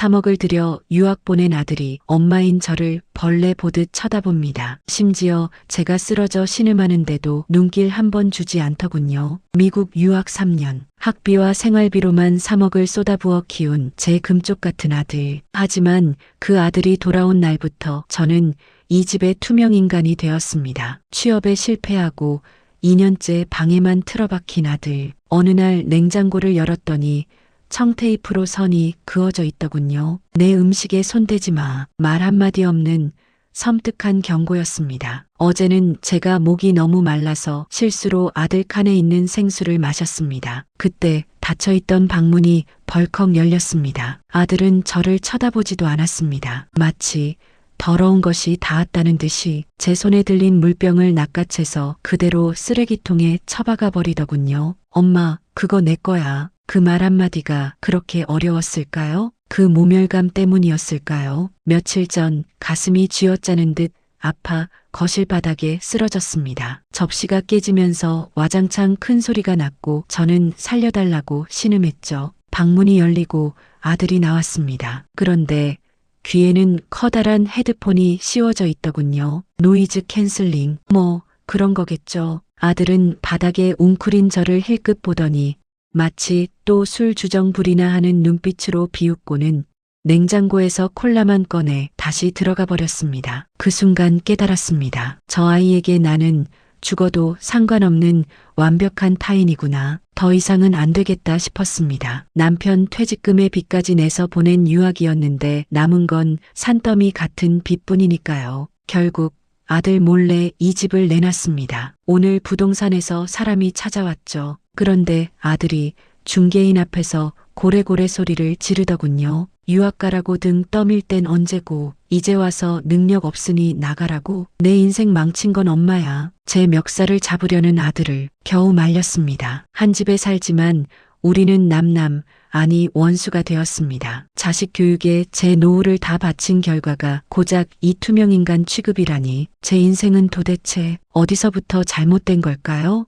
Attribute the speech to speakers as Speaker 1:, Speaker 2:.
Speaker 1: 3억을 들여 유학 보낸 아들이 엄마인 저를 벌레 보듯 쳐다봅니다. 심지어 제가 쓰러져 신음하는데도 눈길 한 번 주지 않더군요. 미국 유학 3년. 학비와 생활비로만 3억을 쏟아부어 키운 제 금쪽 같은 아들. 하지만 그 아들이 돌아온 날부터 저는 이 집의 투명 인간이 되었습니다. 취업에 실패하고 2년째 방에만 틀어박힌 아들. 어느 날 냉장고를 열었더니 청테이프로 선이 그어져 있더군요. 내 음식에 손대지 마. 말 한마디 없는 섬뜩한 경고였습니다. 어제는 제가 목이 너무 말라서 실수로 아들 칸에 있는 생수를 마셨습니다. 그때 닫혀있던 방문이 벌컥 열렸습니다. 아들은 저를 쳐다보지도 않았습니다. 마치 더러운 것이 닿았다는 듯이 제 손에 들린 물병을 낚아채서 그대로 쓰레기통에 처박아 버리더군요. 엄마, 그거 내 거야. 그 말 한마디가 그렇게 어려웠을까요? 그 모멸감 때문이었을까요? 며칠 전 가슴이 쥐어짜는 듯 아파 거실 바닥에 쓰러졌습니다. 접시가 깨지면서 와장창 큰 소리가 났고 저는 살려달라고 신음했죠. 방문이 열리고 아들이 나왔습니다. 그런데 귀에는 커다란 헤드폰이 씌워져 있더군요. 노이즈 캔슬링. 뭐, 그런 거겠죠. 아들은 바닥에 웅크린 저를 힐끗 보더니 마치 또 술 주정 부리나 하는 눈빛으로 비웃고는 냉장고에서 콜라만 꺼내 다시 들어가 버렸습니다. 그 순간 깨달았습니다. 저 아이에게 나는 죽어도 상관없는 완벽한 타인이구나. 더 이상은 안 되겠다 싶었습니다. 남편 퇴직금의 빚까지 내서 보낸 유학이었는데 남은 건 산더미 같은 빚뿐이니까요. 결국 아들 몰래 이 집을 내놨습니다. 오늘 부동산에서 사람이 찾아왔죠. 그런데 아들이 중개인 앞에서 고래고래 소리를 지르더군요. 유학가라고 등 떠밀 땐 언제고 이제 와서 능력 없으니 나가라고 내 인생 망친 건 엄마야. 제 멱살을 잡으려는 아들을 겨우 말렸습니다. 한 집에 살지만 우리는 남남 아니 원수가 되었습니다. 자식 교육에 제 노후를 다 바친 결과가 고작 이 투명 인간 취급이라니 제 인생은 도대체 어디서부터 잘못된 걸까요?